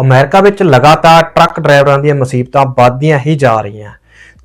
America ਵਿੱਚ ਲਗਾਤਾਰ truck ਡਰਾਈਵਰਾਂ ਦੀਆਂ ਮੁਸੀਬਤਾਂ ਵੱਧਦੀਆਂ ਹੀ ਜਾ ਰਹੀਆਂ।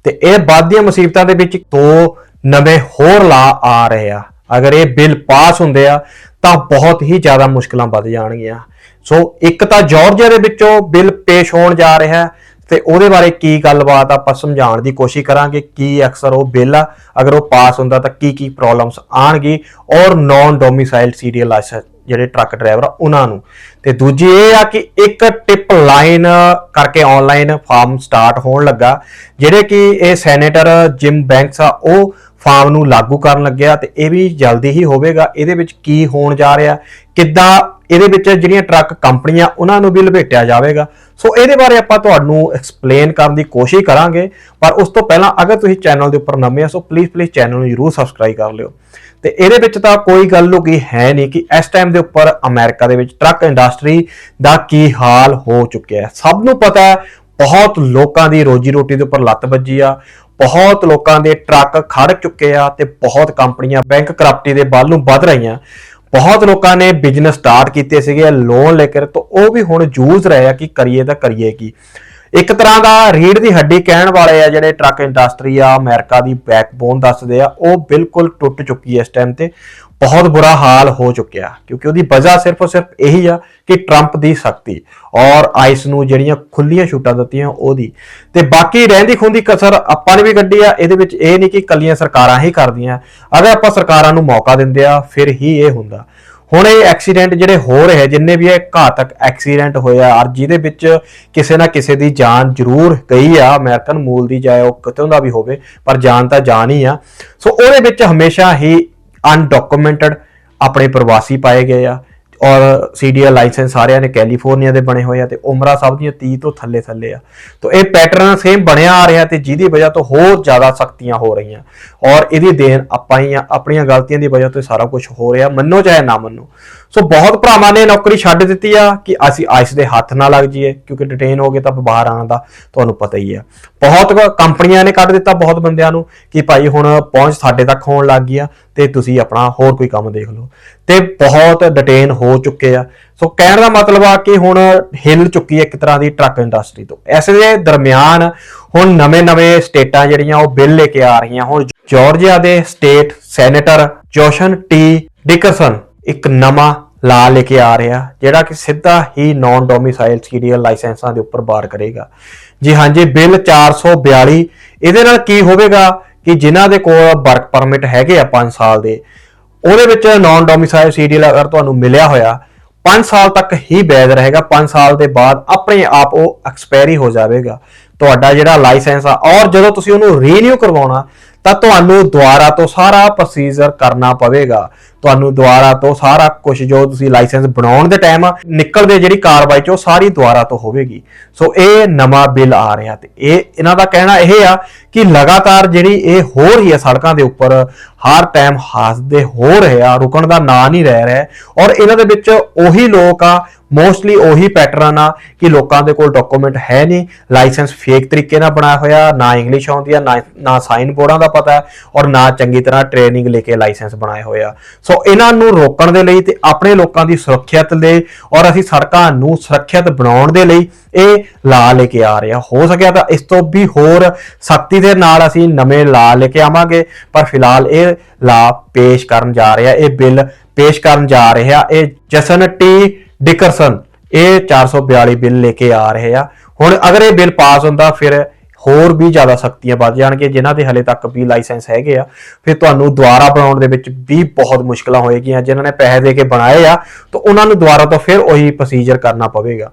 ਤੇ ਇਹ ਵੱਧਦੀਆਂ ਮੁਸੀਬਤਾਂ ਦੇ ਵਿੱਚ ਦੋ ਨਵੇਂ ਹੋਰ ਲਾ ਆ ਰਹੇ ਆ। ਅਗਰ ਇਹ ਬਿੱਲ ਪਾਸ ਹੁੰਦੇ ਆ, ਤਾਂ ਬਹੁਤ ਹੀ ਜ਼ਿਆਦਾ ਮੁਸ਼ਕਲਾਂ ਵੱਧ ਜਾਣਗੀਆਂ। ਸੋ ਇੱਕ ਤਾਂ ਜਾਰਜੀਆ ਦੇ ਵਿੱਚੋਂ ਬਿੱਲ ਪੇਸ਼ ਹੋਣ ਜਾ ਰਿਹਾ ਹੈ ਤੇ ਉਹਦੇ ਬਾਰੇ ਕੀ ਗੱਲਬਾਤ ਆਪਾਂ ਸਮਝਾਉਣ ਦੀ ਕੋਸ਼ਿਸ਼ ਕਰਾਂਗੇ, ਕੀ ਅਕਸਰ ਉਹ ਬਿੱਲ ਆ, ਅਗਰ ਉਹ ਪਾਸ ਹੁੰਦਾ ਤਾਂ ਕੀ ਕੀ ਪ੍ਰੋਬਲਮਸ ਆਣਗੀ ਔਰ ਨਾਨ ਡੋਮਿਸਾਈਲ ਸੀਰੀਅਲ ਲਾਇਸੈਂਸ ਜਿਹੜੇ ਟਰੱਕ ਡਰਾਈਵਰ ਆ, ਉਹਨਾਂ ਨੂੰ। ਤੇ ਦੂਜੀ ਇਹ ਆ ਕਿ ਇੱਕ ਟਿਪ ਲਾਈਨ ਕਰਕੇ ਆਨਲਾਈਨ ਫਾਰਮ ਸਟਾਰਟ ਹੋਣ ਲੱਗਾ, ਜਿਹੜੇ ਕਿ ਇਹ ਸੈਨੇਟਰ ਜਿਮ ਬੈਂਕਸ ਆ, ਉਹ ਫਾਰਮ ਨੂੰ ਲਾਗੂ ਕਰਨ ਲੱਗਿਆ ਤੇ ਇਹ ਵੀ ਜਲਦੀ ਹੀ ਹੋਵੇਗਾ। ਇਹਦੇ ਵਿੱਚ ਕੀ ਹੋਣ ਜਾ ਰਿਹਾ, ਕਿੱਦਾਂ ਇਹਦੇ ਵਿੱਚ ਜਿਹੜੀਆਂ ਟਰੱਕ ਕੰਪਨੀਆਂ, ਉਹਨਾਂ ਨੂੰ ਵੀ ਲਪੇਟਿਆ ਜਾਵੇਗਾ। ਸੋ ਇਹਦੇ ਬਾਰੇ ਆਪਾਂ ਤੁਹਾਨੂੰ ਐਕਸਪਲੇਨ ਕਰਨ ਦੀ ਕੋਸ਼ਿਸ਼ ਕਰਾਂਗੇ, ਪਰ ਉਸ ਤੋਂ ਪਹਿਲਾਂ ਅਗਰ ਤੁਸੀਂ ਚੈਨਲ ਦੇ ਉੱਪਰ ਨਵੇਂ ਆ ਸੋ ਪਲੀਜ਼ ਪਲੀਜ਼ ਚੈਨਲ ਨੂੰ ਜਰੂਰ ਸਬਸਕ੍ਰਾਈਬ ਕਰ ਲਿਓ। ਤੇ ਇਹਦੇ ਵਿੱਚ ਤਾਂ ਕੋਈ ਗੱਲ ਲੁਕੀ ਹੈ ਨਹੀਂ ਕਿ ਇਸ ਟਾਈਮ ਦੇ ਉੱਪਰ ਅਮਰੀਕਾ ਦੇ ਵਿੱਚ ਟਰੱਕ ਇੰਡਸਟਰੀ ਦਾ ਕੀ ਹਾਲ ਹੋ ਚੁੱਕਿਆ ਹੈ। ਸਭ ਨੂੰ ਪਤਾ ਹੈ, ਬਹੁਤ ਲੋਕਾਂ ਦੀ ਰੋਜੀ ਰੋਟੀ ਦੇ ਉੱਪਰ ਲੱਤ ਵੱਜੀ ਆ, ਬਹੁਤ ਲੋਕਾਂ ਦੇ ਟਰੱਕ ਖੜ ਚੁੱਕੇ ਆ ਤੇ ਬਹੁਤ ਕੰਪਨੀਆਂ ਬੈਂਕ ਕਰਪਟੀ ਦੇ ਵੱਲ ਨੂੰ ਵੱਧ ਰਹੀਆਂ। ਬਹੁਤ ਲੋਕਾਂ ਨੇ ਬਿਜ਼ਨਸ ਸਟਾਰਟ ਕੀਤੇ ਸੀਗੇ ਲੋਨ ਲੈ ਕੇ, ਤਾਂ ਉਹ ਵੀ ਹੁਣ ਜੂਝ ਰਹੇ ਆ ਕਿ ਕਰੀਏ ਤਾਂ ਕਰੀਏ ਕੀ। ਇੱਕ ਤਰ੍ਹਾਂ ਦਾ ਰੀੜ ਦੀ ਹੱਡੀ ਕਹਿਣ ਵਾਲੇ ਆ ਜਿਹੜੇ ਟਰੱਕ ਇੰਡਸਟਰੀ ਆ, ਅਮਰੀਕਾ ਦੀ ਬੈਕਬੋਨ ਦੱਸਦੇ ਆ, ਉਹ ਬਿਲਕੁਲ ਟੁੱਟ ਚੁੱਕੀ ਹੈ ਇਸ ਟਾਈਮ ਤੇ। ਬਹੁਤ ਬੁਰਾ ਹਾਲ ਹੋ ਚੁੱਕਿਆ, ਕਿਉਂਕਿ ਉਹਦੀ ਵਜ੍ਹਾ ਸਿਰਫ ਔਰ ਸਿਰਫ ਇਹੀ ਆ ਕਿ ਟਰੰਪ ਦੀ ਸ਼ਕਤੀ ਔਰ ਆਈਸ ਨੂੰ ਜਿਹੜੀਆਂ ਖੁੱਲੀਆਂ ਛੂਟਾਂ ਦਿੱਤੀਆਂ ਉਹਦੀ। ਤੇ ਬਾਕੀ ਰਹਿੰਦੀ ਖੁੰਦੀ ਕਸਰ ਆਪਾਂ ਨੇ ਵੀ ਕੱਢੀ ਆ, ਇਹਦੇ ਵਿੱਚ ਇਹ ਨਹੀਂ ਕਿ ਕੱਲੀਆਂ ਸਰਕਾਰਾਂ ਹੀ ਕਰਦੀਆਂ। ਅਗਰ ਆਪਾਂ ਸਰਕਾਰਾਂ ਨੂੰ ਮੌਕਾ ਦਿੰਦੇ ਆ, ਫਿਰ ਹੀ ਇਹ ਹੁੰਦਾ। ਹੁਣ ਇਹ ਐਕਸੀਡੈਂਟ ਜਿਹੜੇ ਹੋ ਰਹੇ ਜਿੰਨੇ ਵੀ ਇਹ ਘਾਤਕ ਐਕਸੀਡੈਂਟ ਹੋਇਆ ਔਰ ਜਿਹਦੇ ਵਿੱਚ ਕਿਸੇ ਨਾ ਕਿਸੇ ਦੀ ਜਾਨ ਜ਼ਰੂਰ ਗਈ ਆ, ਅਮਰੀਕਨ ਮੂਲ ਦੀ ਜਾਏ ਉਹ ਕਿਤੋਂ ਦਾ ਵੀ ਹੋਵੇ, ਪਰ ਜਾਨ ਤਾਂ ਜਾਨ ਹੀ ਆ। ਸੋ ਉਹਦੇ ਵਿੱਚ ਹਮੇਸ਼ਾ ਹੀ ਅਨਡਾਕੂਮੈਂਟਡ ਆਪਣੇ ਪ੍ਰਵਾਸੀ ਪਾਏ ਗਏ ਆ। ਔਰ ਸੀਡੀਐਲ ਲਾਇਸੈਂਸ ਸਾਰਿਆਂ ਨੇ ਕੈਲੀਫੋਰਨੀਆ ਦੇ ਬਣੇ ਹੋਏ ਆ ਤੇ ਉਮਰਾਂ ਸਭ ਦੀਆਂ 30 ਤੋਂ ਥੱਲੇ ਥੱਲੇ ਆ। ਤਾਂ ਇਹ ਪੈਟਰਨ ਸੇਮ ਬਣਿਆ ਆ ਰਿਹਾ ਤੇ ਜਿਹਦੀ ਵਜ੍ਹਾ ਤੋਂ ਹੋਰ ਜ਼ਿਆਦਾ ਸਖਤੀਆਂ ਹੋ ਰਹੀਆਂ। ਔਰ ਇਹਦੀ ਦੇਣ ਆਪਾਂ ਹੀ ਆ, ਆਪਣੀਆਂ ਗਲਤੀਆਂ ਦੀ ਵਜ੍ਹਾ ਤੋਂ ਸਾਰਾ ਕੁਝ ਹੋ ਰਿਹਾ, ਮੰਨੋ ਚਾਹੇ ਨਾ ਮੰਨੋ। ਸੋ ਬਹੁਤ ਭਰਾਵਾਂ ਨੇ ਨੌਕਰੀ ਛੱਡ ਦਿੱਤੀ ਆ ਕਿ ਅਸੀਂ ਆਈਸ ਦੇ ਹੱਥ ਨਾ ਲੱਗ ਜਾਈਏ, ਕਿਉਂਕਿ ਡਿਟੇਨ ਹੋ ਗਏ ਤਾਂ ਬਾਹਰ ਆਉਣ ਦਾ ਤੁਹਾਨੂੰ ਪਤਾ ਹੀ ਆ। ਬਹੁਤ ਕੰਪਨੀਆਂ ਨੇ ਕੱਢ ਦਿੱਤਾ ਬਹੁਤ ਬੰਦਿਆਂ ਨੂੰ ਕਿ ਭਾਈ ਹੁਣ ਪਹੁੰਚ ਸਾਡੇ ਤੱਕ ਹੋਣ ਲੱਗ ਗਈ ਆ ਤੇ ਤੁਸੀਂ ਆਪਣਾ ਹੋਰ ਕੋਈ ਕੰਮ ਦੇਖ ਲਓ। ਤੇ ਬਹੁਤ ਡਿਟੇਨ ਹੋ ਚੁੱਕੇ ਆ। ਸੋ ਕਹਿਣ ਦਾ ਮਤਲਬ ਆ ਕਿ ਹੁਣ ਹਿੱਲ ਚੁੱਕੀ ਹੈ ਇੱਕ ਤਰ੍ਹਾਂ ਦੀ ਟਰੱਕ ਇੰਡਸਟਰੀ ਤੋਂ। ਐਸੇ ਦੇ ਦਰਮਿਆਨ ਹੁਣ ਨਵੇਂ-ਨਵੇਂ ਸਟੇਟਾਂ ਜਿਹੜੀਆਂ ਉਹ ਬਿੱਲ ਲੈ ਕੇ ਆ ਰਹੀਆਂ। ਹੁਣ ਜਾਰਜੀਆ ਦੇ state senator Jason T Dickerson ਇੱਕ ਨਵਾਂ ਲਾ ਲੈ ਕੇ ਆ ਰਿਹਾ, ਜਿਹੜਾ ਕਿ ਸਿੱਧਾ ਹੀ ਨਾਨ ਡੋਮਿਸਾਈਲ ਸੀਰੀਅਲ ਲਾਇਸੈਂਸਾਂ ਦੇ ਉੱਪਰ ਬਾਰ ਕਰੇਗਾ। ਜੀ ਹਾਂਜੀ ਬਿੱਲ 442 ਇਹਦੇ ਨਾਲ ਕੀ ਹੋਵੇਗਾ ਕਿ ਜਿਨ੍ਹਾਂ ਦੇ ਕੋਲ ਵਰਕ ਪਰਮਿਟ ਹੈਗੇ ਆ 5 ਸਾਲ ਦੇ ਉਹਦੇ ਵਿੱਚ ਨਾਨ ਡੋਮਿਸਾਈਲ ਸੀਰੀਅਲ ਅਗਰ ਤੁਹਾਨੂੰ ਮਿਲਿਆ ਹੋਇਆ 5 ਸਾਲ ਤੱਕ ਹੀ ਵੈਧ ਰਹੇਗਾ 5 ਸਾਲ ਦੇ ਬਾਅਦ ਆਪਣੇ ਆਪ ਉਹ ਐਕਸਪਾਇਰੀ ਹੋ ਜਾਵੇਗਾ। ਤੁਹਾਡਾ ਜਿਹੜਾ ਲਾਇਸੈਂਸ ਆ, ਔਰ ਜਦੋਂ ਤੁਸੀਂ ਉਹਨੂੰ ਰੀਨਿਊ ਕਰਵਾਉਣਾ ਤਾਂ ਤੁਹਾਨੂੰ ਦੁਬਾਰਾ ਤੋਂ ਸਾਰਾ ਪ੍ਰੋਸੀਜਰ ਕਰਨਾ ਪਵੇਗਾ। ਤੁਹਾਨੂੰ ਦੁਬਾਰਾ ਤੋਂ ਸਾਰਾ ਕੁਝ ਜੋ ਤੁਸੀਂ ਲਾਇਸੈਂਸ ਬਣਾਉਣ ਦੇ ਟਾਈਮ ਨਿਕਲਦੇ ਜਿਹੜੀ ਕਾਰਵਾਈ ਚ ਉਹ ਸਾਰੀ ਦੁਬਾਰਾ ਤੋਂ ਹੋਵੇਗੀ। ਸੋ ਇਹ ਨਵਾਂ ਬਿੱਲ ਆ ਰਿਹਾ ਤੇ ਇਹ ਇਹਨਾਂ ਦਾ ਕਹਿਣਾ ਇਹ ਆ ਕਿ ਲਗਾਤਾਰ ਜਿਹੜੀ ਇਹ ਹੋ ਰਹੀ ਹੈ ਸੜਕਾਂ ਦੇ ਉੱਪਰ, ਹਰ ਟਾਈਮ ਹਾਸਦੇ ਹੋ ਰਹੇ ਆ, ਰੁਕਣ ਦਾ ਨਾਂ ਨਹੀਂ ਰਹਿ ਰਿਹਾ। ਔਰ ਇਹਨਾਂ ਦੇ ਵਿੱਚ ਉਹੀ ਲੋਕ ਆ ਮੋਸਟਲੀ ਉਹੀ ਪੈਟਰਨ ਆ ਕਿ ਲੋਕਾਂ ਦੇ ਕੋਲ ਡਾਕੂਮੈਂਟ ਹੈ ਨਹੀਂ ਲਾਇਸੈਂਸ ਫੇਕ ਤਰੀਕੇ ਨਾਲ ਬਣਾਇਆ ਹੋਇਆ, ਨਾ ਇੰਗਲਿਸ਼ ਆਉਂਦੀ ਆ, ਨਾ ਨਾ ਸਾਈਨ ਬੋਰਡਾਂ ਦਾ ਪਤਾ ਔਰ ਨਾ ਚੰਗੀ ਤਰ੍ਹਾਂ ਟ੍ਰੇਨਿੰਗ ਲੈ ਕੇ ਲਾਇਸੈਂਸ ਬਣਾਏ ਹੋਇਆ ਸੋ ਇਹਨਾਂ ਨੂੰ ਰੋਕਣ ਦੇ ਲਈ ਤੇ ਆਪਣੇ ਲੋਕਾਂ ਦੀ ਸੁਰੱਖਿਅਤ ਦੇ ਔਰ ਅਸੀਂ ਸੜਕਾਂ ਨੂੰ ਸੁਰੱਖਿਅਤ ਬਣਾਉਣ ਦੇ ਲਈ ਇਹ ਲਾ ਲੈ ਕੇ ਆ ਰਿਹਾ ਹੋ ਸਕਿਆ ਤਾਂ ਇਸ ਤੋਂ ਵੀ ਹੋਰ ਸਖਤੀ ਦੇ ਨਾਲ ਅਸੀਂ ਨਵੇਂ ਲਾ ਲੈ ਕੇ ਆਵਾਂਗੇ, ਪਰ ਫਿਲਹਾਲ ਇਹ ਲਾ ਪੇਸ਼ ਕਰਨ ਜਾ ਰਿਹਾ ਇਹ ਬਿੱਲ ਪੇਸ਼ ਕਰਨ ਜਾ ਰਿਹਾ ਇਹ ਜਸਨ ਟੀ ਡਿਕਰਸਨ, ਇਹ 442 ਬਿੱਲ ਲੈ ਕੇ ਆ ਰਹੇ ਆ। ਹੁਣ ਅਗਰ ਇਹ ਬਿੱਲ ਪਾਸ ਹੁੰਦਾ, ਫਿਰ ਹੋਰ ਵੀ ਜ਼ਿਆਦਾ ਸਖਤੀਆਂ ਵੱਧ ਜਾਣਗੀਆਂ, ਜਿਨ੍ਹਾਂ ਦੇ ਹਲੇ ਤੱਕ ਵੀ ਲਾਇਸੈਂਸ ਹੈਗੇ ਆ। ਫਿਰ ਤੁਹਾਨੂੰ ਦੁਬਾਰਾ ਬਣਾਉਣ ਦੇ ਵਿੱਚ ਵੀ ਬਹੁਤ ਮੁਸ਼ਕਲਾਂ ਹੋਏਗੀਆਂ, ਜਿਨ੍ਹਾਂ ਨੇ ਪੈਸੇ ਦੇ ਕੇ ਬਣਾਏ ਆ, ਤਾਂ ਉਹਨਾਂ ਨੂੰ ਦੁਬਾਰਾ ਤੋਂ ਫਿਰ ਉਹੀ ਪ੍ਰੋਸੀਜਰ ਕਰਨਾ ਪਵੇਗਾ।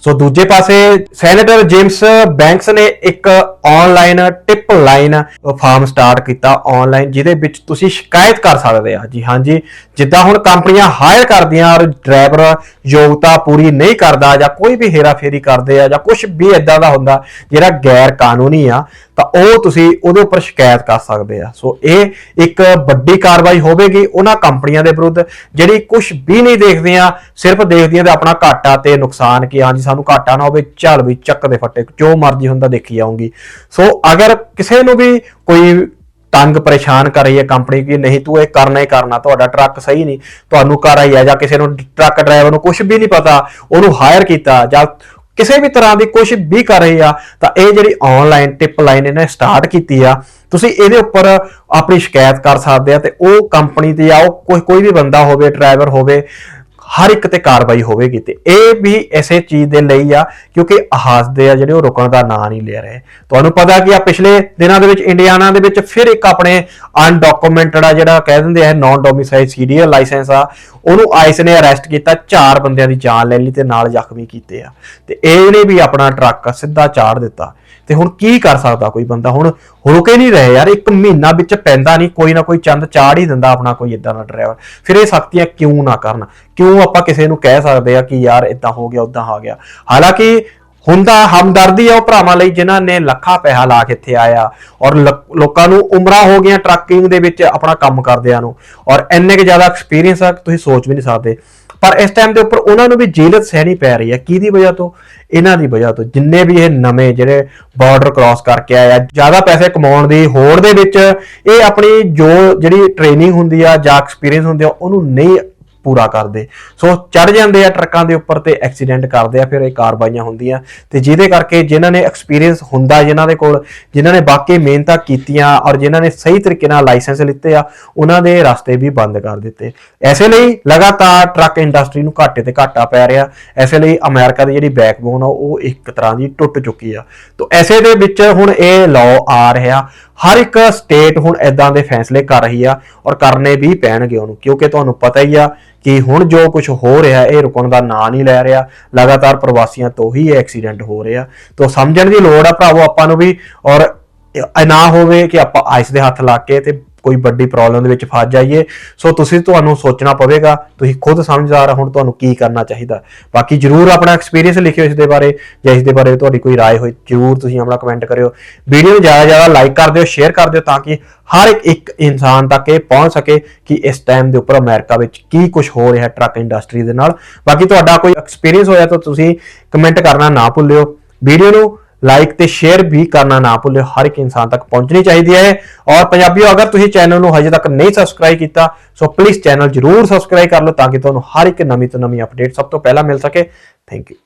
ਸੋ ਦੂਜੇ ਪਾਸੇ ਸੈਨੇਟਰ ਜੇਮਸ ਬੈਂਕਸ ਨੇ ਇੱਕ online tip line form start ਕੀਤਾ ਆਨਲਾਈਨ ਜਿਹਦੇ ਵਿੱਚ ਤੁਸੀਂ ਸ਼ਿਕਾਇਤ ਕਰ ਸਕਦੇ ਆ। ਜੀ ਹਾਂਜੀ ਜਿੱਦਾਂ ਹੁਣ ਕੰਪਨੀਆਂ ਹਾਇਰ ਕਰਦੀਆਂ ਔਰ ਡਰਾਈਵਰ ਯੋਗਤਾ ਪੂਰੀ ਨਹੀਂ ਕਰਦਾ ਜਾਂ ਕੋਈ ਵੀ ਹੇਰਾਫੇਰੀ ਕਰਦੇ ਆ ਜਾਂ ਕੁਝ ਵੀ ਇਦਾਂ ਦਾ ਹੁੰਦਾ ਜਿਹੜਾ ਗੈਰ ਕਾਨੂੰਨੀ ਆ, ਤਾਂ ਉਹ ਤੁਸੀਂ ਉਹਦੇ ਉੱਪਰ ਸ਼ਿਕਾਇਤ ਕਰ ਸਕਦੇ ਆ। ਸੋ ਇਹ ਇੱਕ ਵੱਡੀ ਕਾਰਵਾਈ ਹੋਵੇਗੀ ਉਹਨਾਂ ਕੰਪਨੀਆਂ ਦੇ ਵਿਰੁੱਧ, ਜਿਹੜੀ ਕੁਝ ਵੀ ਨਹੀਂ ਦੇਖਦੀਆਂ ਸਿਰਫ ਦੇਖਦੀਆਂ ਤੇ ਆਪਣਾ ਘਾਟਾ ਤੇ ਨੁਕਸਾਨ ਕਿ ਹਾਂਜੀ, ਸਾਨੂੰ ਘਾਟਾ ਨਾ ਹੋਵੇ, ਚੱਲ ਵੀ ਚੱਕ ਦੇ ਫੱਟੇ, ਜੋ ਮਰਜ਼ੀ ਹੁੰਦਾ ਦੇਖੀ ਜਾਊਂਗੀ। ਸੋ ਅਗਰ ਕਿਸੇ ਨੂੰ ਵੀ ਕੋਈ ਤੰਗ ਪਰੇਸ਼ਾਨ ਕਰ ਰਹੀ ਹੈ ਕੰਪਨੀ ਕਿ ਨਹੀਂ ਤੂੰ ਇਹ ਕਰਨਾ ਹੀ ਕਰਨਾ, ਤੁਹਾਡਾ ਟਰੱਕ ਸਹੀ ਨਹੀਂ, ਤੁਹਾਨੂੰ ਕਰ ਆਈ ਹੈ ਜਾਂ ਕਿਸੇ ਨੂੰ ਟਰੱਕ ਡਰਾਈਵਰ ਨੂੰ ਕੁਝ ਵੀ ਨਹੀਂ ਪਤਾ, ਉਹਨੂੰ ਹਾਇਰ ਕੀਤਾ ਜਾਂ ਕਿਸੇ ਵੀ ਤਰ੍ਹਾਂ ਦੀ ਕੁਝ ਵੀ ਕਰ ਰਹੀ ਆ, ਤਾਂ ਇਹ ਜਿਹੜੀ ਆਨਲਾਈਨ ਟਿਪ ਲਾਈਨ ਇਹਨੇ ਸਟਾਰਟ ਕੀਤੀ ਆ, ਤੁਸੀਂ ਇਹਦੇ ਉੱਪਰ ਆਪਣੀ ਸ਼ਿਕਾਇਤ ਕਰ ਸਕਦੇ ਆ ਤੇ ਉਹ ਕੰਪਨੀ ਤੇ ਜਾਂ ਉਹ ਕੋਈ ਕੋਈ ਵੀ ਬੰਦਾ ਹੋਵੇ ਡਰਾਈਵਰ ਹੋਵੇ ਹਰ ਇੱਕ ਤੇ ਕਾਰਵਾਈ ਹੋਵੇਗੀ ਤੇ ਇਹ ਵੀ ਐਸੇ ਚੀਜ਼ ਦੇ ਲਈ ਆ, ਕਿਉਂਕਿ ਆਹਾਜ਼ ਦੇ ਆ ਜਿਹੜੇ ਉਹ ਰੁਕਣ ਦਾ ਨਾਂ ਨਹੀਂ ਲੈ ਰਹੇ। ਤੁਹਾਨੂੰ ਪਤਾ ਕਿ ਆ ਪਿਛਲੇ ਦਿਨਾਂ ਦੇ ਵਿੱਚ ਇੰਡੀਆਨਾ ਦੇ ਵਿੱਚ ਫਿਰ ਇੱਕ ਆਪਣੇ ਅਨਡਾਕੂਮੈਂਟਡ ਆ ਜਿਹੜਾ ਕਹਿ ਦਿੰਦੇ ਆ ਨਾਨ ਡੋਮਿਸਾਈਲ ਸੀਰੀਅਲ ਲਾਇਸੈਂਸ ਆ, ਉਹਨੂੰ ਆਈਸ ਨੇ ਅਰੈਸਟ ਕੀਤਾ, ਚਾਰ ਬੰਦਿਆਂ ਦੀ ਜਾਨ ਲੈ ਲਈ ਤੇ ਨਾਲ ਜ਼ਖਮੀ ਕੀਤੇ ਆ। ਤੇ ਇਹਨੇ ਵੀ ਆਪਣਾ ਟਰੱਕ ਸਿੱਧਾ ਚਾੜ ਦਿੱਤਾ। ਤੇ ਹੁਣ ਕੀ ਕਰ ਸਕਦਾ ਕੋਈ ਬੰਦਾ? ਹੁਣ ਰੁਕੇ ਨਹੀਂ ਰਹੇ ਯਾਰ, ਇੱਕ ਮਹੀਨਾ ਵਿੱਚ ਪੈਂਦਾ ਨਹੀਂ, ਕੋਈ ਨਾ ਕੋਈ ਚੰਦ ਚਾੜ ਹੀ ਦਿੰਦਾ ਆਪਣਾ ਕੋਈ ਇਦਾਂ ਦਾ ਡਰਾਈਵਰ। ਫਿਰ ਇਹ ਸਖਤੀਆਂ ਕਿਉਂ ਨਾ ਕਰਨ? ਕਿਉਂ ਆਪਾਂ ਕਿਸੇ ਨੂੰ ਕਹਿ ਸਕਦੇ ਆ ਕਿ ਯਾਰ ਇਦਾਂ ਹੋ ਗਿਆ ਉਦਾਂ ਹੋ ਗਿਆ? ਹਾਲਾਂਕਿ ਹੁੰਦਾ, ਹਮਦਰਦੀ ਆ ਉਹ ਭਰਾਵਾਂ ਲਈ ਜਿਨ੍ਹਾਂ ਨੇ ਲੱਖਾਂ ਪੈਸਾ ਲਾ ਕੇ ਇੱਥੇ ਆਇਆ ਔਰ ਲ- ਲੋਕਾਂ ਨੂੰ ਉਮਰਾਂ ਹੋ ਗਈਆਂ ਟਰੱਕਿੰਗ ਦੇ ਵਿੱਚ ਆਪਣਾ ਕੰਮ ਕਰਦਿਆਂ ਨੂੰ। ਔਰ ਇੰਨੇ ਕੁ ਜ਼ਿਆਦਾ ਐਕਸਪੀਰੀਅੰਸ ਆ, ਤੁਸੀਂ ਸੋਚ ਵੀ ਨਹੀਂ ਸਕਦੇ। ਪਰ ਇਸ ਟਾਈਮ ਦੇ ਉੱਪਰ ਉਹਨਾਂ ਨੂੰ ਵੀ ਜੇਲਤ ਸਹਿਣੀ ਪੈ ਰਹੀ ਹੈ। ਕਿਹਦੀ ਵਜ੍ਹਾ ਤੋਂ? ਇਹਨਾਂ ਦੀ ਵਜ੍ਹਾ ਤੋਂ। ਜਿੰਨੇ ਵੀ ਇਹ ਨਵੇਂ ਜਿਹੜੇ ਬਾਰਡਰ ਕ੍ਰਾਸ ਕਰਕੇ ਆਏ ਆ, ਜ਼ਿਆਦਾ ਪੈਸੇ ਕਮਾਉਣ ਦੀ ਹੋੜ ਦੇ ਵਿੱਚ ਇਹ ਆਪਣੀ ਜੋ ਜਿਹੜੀ ਟ੍ਰੇਨਿੰਗ ਹੁੰਦੀ ਆ ਜਾਂ ਐਕਸਪੀਰੀਅੰਸ ਹੁੰਦੀ ਆ, ਉਹਨੂੰ ਨਹੀਂ ਪੂਰਾ ਕਰਦੇ। ਸੋ ਚੜ ਜਾਂਦੇ ਆ ਟਰੱਕਾਂ ਦੇ ਉੱਪਰ ਤੇ ਐਕਸੀਡੈਂਟ ਕਰਦੇ ਆ, ਫਿਰ ਇਹ ਕਾਰਵਾਈਆਂ ਹੁੰਦੀਆਂ। ਤੇ ਜਿਹਦੇ ਕਰਕੇ ਜਿਨ੍ਹਾਂ ਨੇ ਐਕਸਪੀਰੀਅੰਸ ਹੁੰਦਾ ਜਿਨ੍ਹਾਂ ਦੇ ਕੋਲ, ਜਿਨ੍ਹਾਂ ਨੇ ਬਾਕੀ ਮਿਹਨਤਾਂ ਕੀਤੀਆਂ ਔਰ ਜਿਨ੍ਹਾਂ ਨੇ ਸਹੀ ਤਰੀਕੇ ਨਾਲ ਲਾਇਸੈਂਸ ਲਿੱਤੇ ਆ, ਉਹਨਾਂ ਦੇ ਰਸਤੇ ਵੀ ਬੰਦ ਕਰ ਦਿੱਤੇ। ਐਸੇ ਲਈ ਲਗਾਤਾਰ ਟਰੱਕ ਇੰਡਸਟਰੀ ਨੂੰ ਘਾਟੇ ਤੇ ਘਾਟਾ ਪੈ ਰਿਹਾ। ਐਸੇ ਲਈ ਅਮਰੀਕਾ ਦੀ ਜਿਹੜੀ ਬੈਕਬੋਨ ਆ, ਉਹ ਇੱਕ ਤਰ੍ਹਾਂ ਦੀ ਟੁੱਟ ਚੁੱਕੀ ਆ। ਤੋਂ ਐਸੇ ਦੇ ਵਿੱਚ ਹੁਣ ਇਹ ਲਾਅ ਆ ਰਿਹਾ। ਹਰ ਇੱਕ ਸਟੇਟ ਹੁਣ ਇਦਾਂ ਦੇ ਫੈਸਲੇ ਕਰ ਰਹੀ ਆ ਔਰ ਕਰਨੇ ਵੀ ਪੈਣਗੇ ਉਹਨੂੰ, ਕਿਉਂਕਿ ਤੁਹਾਨੂੰ ਪਤਾ ਹੀ ਆ ਕਿ ਹੁਣ ਜੋ ਕੁਝ ਹੋ ਰਿਹਾ, ਇਹ ਰੁਕਣ ਦਾ ਨਾਂ ਨਹੀਂ ਲੈ ਰਿਹਾ। ਲਗਾਤਾਰ ਪ੍ਰਵਾਸੀਆਂ ਤੋਂ ਹੀ ਇਹ ਐਕਸੀਡੈਂਟ ਹੋ ਰਿਹਾ। ਤੋਂ ਸਮਝਣ ਦੀ ਲੋੜ ਆ ਭਰਾਵੋ ਆਪਾਂ ਨੂੰ ਵੀ ਔਰ ਇਹ ਨਾ ਹੋਵੇ ਕਿ ਆਪਾਂ ਆਇਸ ਦੇ ਹੱਥ ਲਾ ਕੇ ਤੇ ਕੋਈ ਵੱਡੀ ਪ੍ਰੋਬਲਮ ਦੇ ਵਿੱਚ ਫਸ ਜਾਈਏ ਸੋ ਤੁਸੀਂ ਤੁਹਾਨੂੰ ਸੋਚਣਾ ਪਵੇਗਾ ਤੁਸੀਂ ਖੁਦ ਸਮਝਦਾਰ ਆ ਹੁਣ ਤੁਹਾਨੂੰ ਕੀ ਕਰਨਾ ਚਾਹੀਦਾ ਬਾਕੀ ਜਰੂਰ ਆਪਣਾ ਐਕਸਪੀਰੀਅੰਸ ਲਿਖਿਓ ਇਸ ਦੇ ਬਾਰੇ ਜਾਂ ਇਸ ਦੇ ਬਾਰੇ ਤੁਹਾਡੀ ਕੋਈ رائے ਹੋਈ ਜਰੂਰ ਤੁਸੀਂ ਆਪਣਾ ਕਮੈਂਟ ਕਰਿਓ ਵੀਡੀਓ ਨੂੰ ਜ਼ਿਆਦਾ ਜ਼ਿਆਦਾ ਲਾਈਕ ਕਰ ਦਿਓ ਸ਼ੇਅਰ ਕਰ ਦਿਓ ਤਾਂ ਕਿ ਹਰ ਇੱਕ ਇੱਕ ਇਨਸਾਨ ਤੱਕ ਇਹ ਪਹੁੰਚ ਸਕੇ ਕਿ ਇਸ ਟਾਈਮ ਦੇ ਉੱਪਰ ਅਮਰੀਕਾ ਵਿੱਚ ਕੀ ਕੁਝ ਹੋ ਰਿਹਾ ਟਰੱਕ ਇੰਡਸਟਰੀ ਦੇ ਨਾਲ ਬਾਕੀ ਤੁਹਾਡਾ ਕੋਈ ਐਕਸਪੀਰੀਅੰਸ ਹੋਇਆ ਤਾਂ ਤੁਸੀਂ ਕਮੈਂਟ ਕਰਨਾ ਨਾ ਭੁੱਲਿਓ ਵੀਡੀਓ ਨੂੰ ਲਾਈਕ ਤੇ ਸ਼ੇਅਰ ਵੀ ਕਰਨਾ ਨਾ ਭੁੱਲਿਓ। ਹਰ ਇੱਕ ਇਨਸਾਨ ਤੱਕ ਪਹੁੰਚਣੀ ਚਾਹੀਦੀ ਹੈ। ਔਰ ਪੰਜਾਬੀਓ, ਅਗਰ ਤੁਸੀਂ ਚੈਨਲ ਨੂੰ ਹਜੇ ਤੱਕ ਨਹੀਂ ਸਬਸਕ੍ਰਾਈਬ ਕੀਤਾ ਸੋ ਪਲੀਜ਼ ਚੈਨਲ ਜਰੂਰ ਸਬਸਕ੍ਰਾਈਬ ਕਰ ਲਓ ਤਾਂ ਕਿ ਤੁਹਾਨੂੰ ਹਰ ਇੱਕ ਨਵੀਂ ਤੋਂ ਨਵੀਂ ਅਪਡੇਟ ਸਭ ਤੋਂ ਪਹਿਲਾਂ ਮਿਲ ਸਕੇ। Thank you